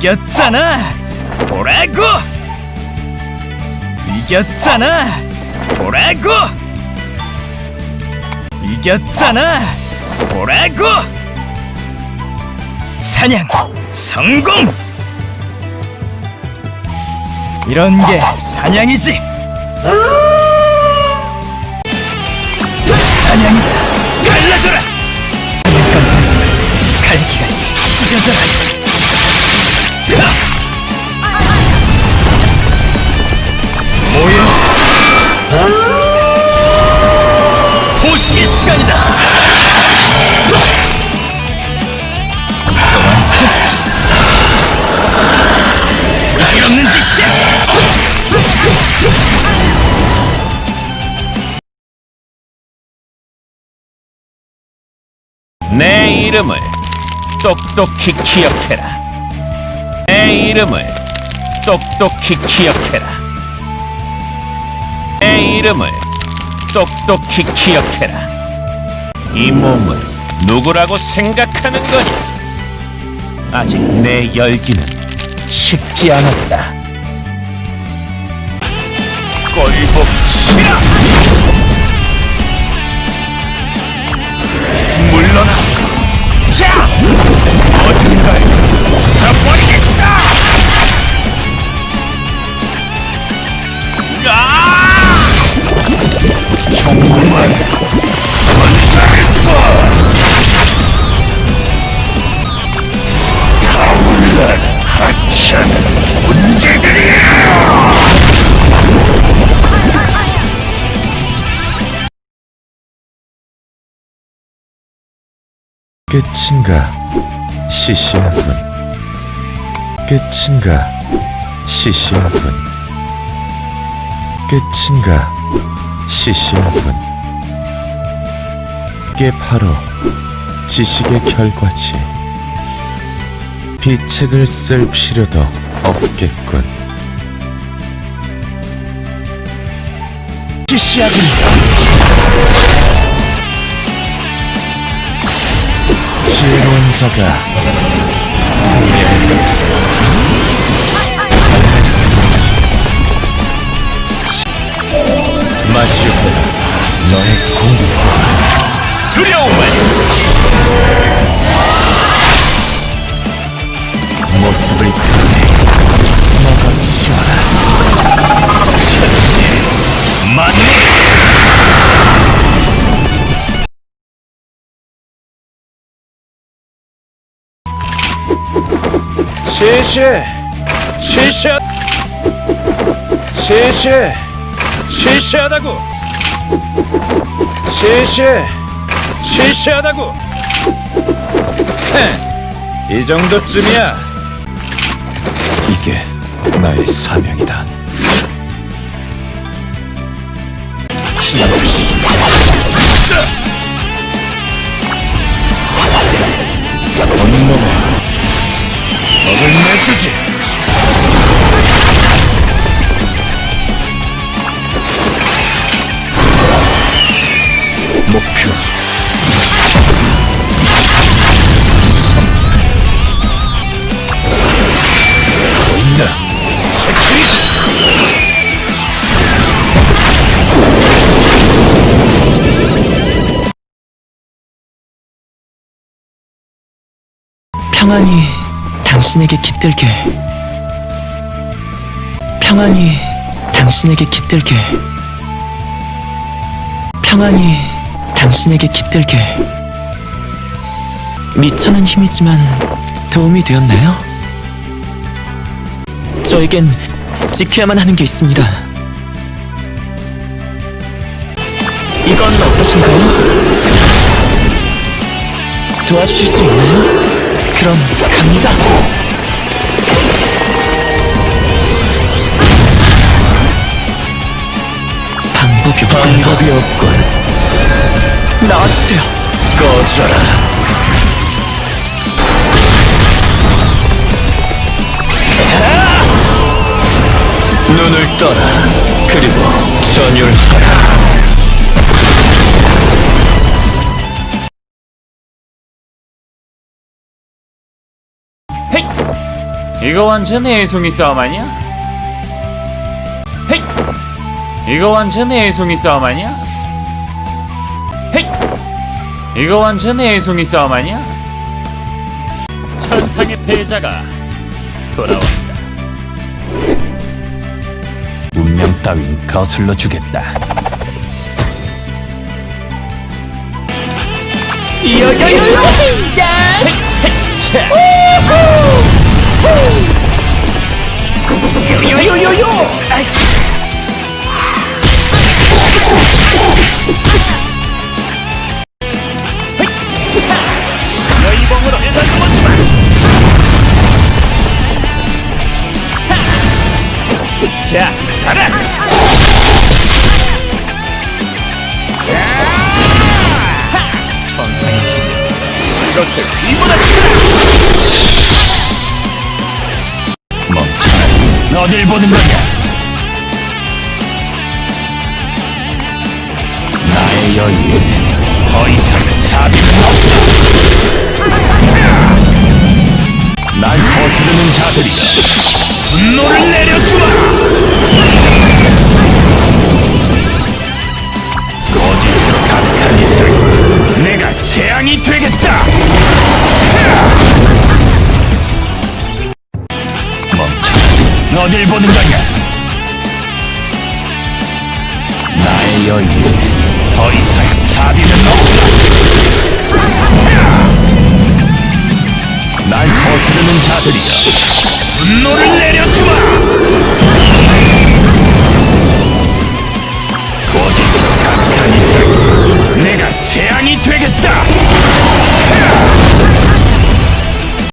이겼잖아! 보라고! 이겼잖아! 보라고! 이겼잖아! 보라고! 사냥 성공! 이런 게 사냥이지! 이름을 똑똑히 기억해라. 내 이름을 똑똑히 기억해라. 내 이름을 똑똑히 기억해라. 이 몸을 누구라고 생각하는 거냐? 아직 내 열기는 식지 않았다. 꼴복 싫어! 끝인가 시시하군. 끝인가 시시하군. 끝인가 시시하군. 이게 바로 지식의 결과지. 비책을 쓸 필요도 없겠군. 시시하군 지혜로운 자가 승리할 것을 잘 말씀하지. 마주해라 너의 공포. 두려움을 모습을 드러내. 먹어치워라. 천지 만물 시시! 시시! 시시! 시시하다고! 시시! 시시하다고! 헤, 이 정도쯤이야. 이게 나의 사명이다 지시! 온몸에 겁을 내주지! 목표. 평안이 당신에게 깃들길 평안이 당신에게 깃들길 평안이 당신에게 깃들길 미천한 힘이지만 도움이 되었나요? 저에겐 지켜야만 하는 게 있습니다 이건 어떠신가요? 도와주실 수 있나요? 그럼 갑니다. 방법이 없군요. 방법이 없군. 나와주세요. 꺼져라 눈을 떠라 그리고 전율하라 이거 완전 애송이 싸움 아니야? 헤이! 이거 완전 애송이 싸움 아니야? 헤이! 이거 완전 애송이 싸움 아니야? 천상의 패자가 돌아왔다. 운명 따윈 거슬러 주겠다. 요요요요 진짜 요요요요 자, 가라! 천상의 힘. 이것을 멈춰 어딜 보는 거냐 나의 여유에 더 이상 자비는 없다 어딜 보는 거냐? 나의 여유에 더 이상 자비는 없다 날 거스르는 자들이여 분노를